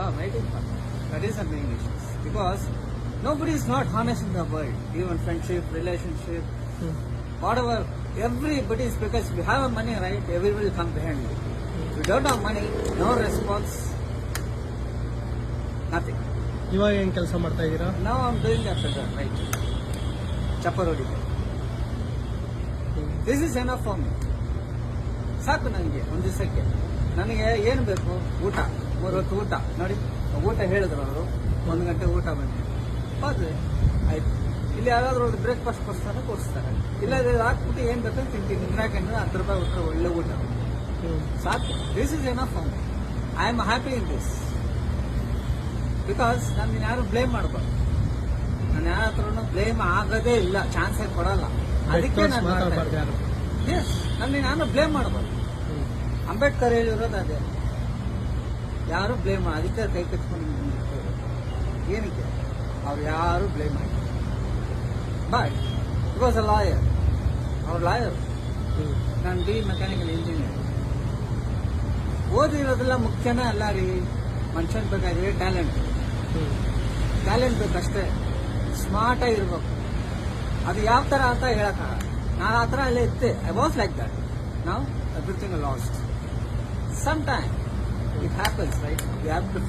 come, right? That is the main issue. Because nobody is not honest in the world. Even friendship, relationship, hmm. whatever. Everybody is because you have money, right? Everybody will come behind you. If you don't have money, no response, nothing. ಇವಾಗ ಏನ್ ಕೆಲಸ ಮಾಡ್ತಾ ಇದ್ದೀರಾ Now I'm doing that better, right? Chaparodi. This is enough for me. ಸಾಕು ನನಗೆ ಒಂದು ದಿವಸಕ್ಕೆ ನನಗೆ ಏನು ಬೇಕು ಊಟ ಮೂರು ಹೊತ್ತು ಊಟ. ನೋಡಿ ಊಟ ಹೇಳಿದ್ರು ಅವರು. ಒಂದು ಗಂಟೆ ಊಟ ಬಂದಿದೆ ಹೋದ್ರೆ ಆಯ್ತು. ಇಲ್ಲಿ ಯಾರಾದ್ರೂ ಒಂದು ಬ್ರೇಕ್ಫಾಸ್ಟ್ ಕೊಡ್ತಾರೆ ಕೊಡಿಸ್ತಾರೆ. ಇಲ್ಲ ಹಾಕ್ಬಿಟ್ಟು ಏನು ಬೇಕು ತಿಂತೀನಿ ಇನ್ನಾಕಂದ್ರೆ ಹತ್ತು ರೂಪಾಯಿ ಊಟ ಒಳ್ಳೆ ಊಟ. ಸಾಕು. This is enough for me I am happy in this because ನಾನು ಯಾರು ಬ್ಲೇಮ್ ಮಾಡಬಾರ್ದು. ನಾನು ಯಾರ ಹತ್ರನು ಬ್ಲೇಮ್ ಆಗೋದೇ ಇಲ್ಲ. ಚಾನ್ಸೇ ಕೊಡಲ್ಲ. ಅದಕ್ಕೆ ನಾನು ಎಸ್ ನನ್ನ ನಾನು ಬ್ಲೇಮ್ ಮಾಡಬಾರ್ದು. ಅಂಬೇಡ್ಕರ್ ಹೇಳಿರೋದು ಅದೇ. ಯಾರು ಬ್ಲೇಮ್ ಅದಕ್ಕೆ ಕೈ ಕಚ್ಕೊಂಡು. ಏನಕ್ಕೆ? ಅವ್ರು ಯಾರು ಬ್ಲೇಮ್ ಮಾಡಿ but it was a lawyer ಅವ್ರ ಲಾಯರ್. ನಾನು ಡಿ ಮೆಕ್ಯಾನಿಕಲ್ ಇಂಜಿನಿಯರ್ ಓದಿರೋದೆಲ್ಲ ಮುಖ್ಯನೇ ಅಲ್ಲ ರೀ. ಮನುಷ್ಯನ್ ಬೇಕಾಗಿದೆ ಟ್ಯಾಲೆಂಟ್. ಟ್ಯಾಲೆಂಟ್ ಬೇಕಷ್ಟೇ. ಸ್ಮಾರ್ಟ್ ಆಗಿರ್ಬೇಕು ಅದು ಯಾವ ತರ ಅಂತ ಹೇಳೋಕ್ಕಾಗಲ್ಲ. ನಾನು ಆ ಥರ ಅಲ್ಲೇ ಇತ್ತೆ ಐ ವಾಸ್ ಲೈಕ್ ದಟ್ ನಾವು everything lost some time it happens, right? You have to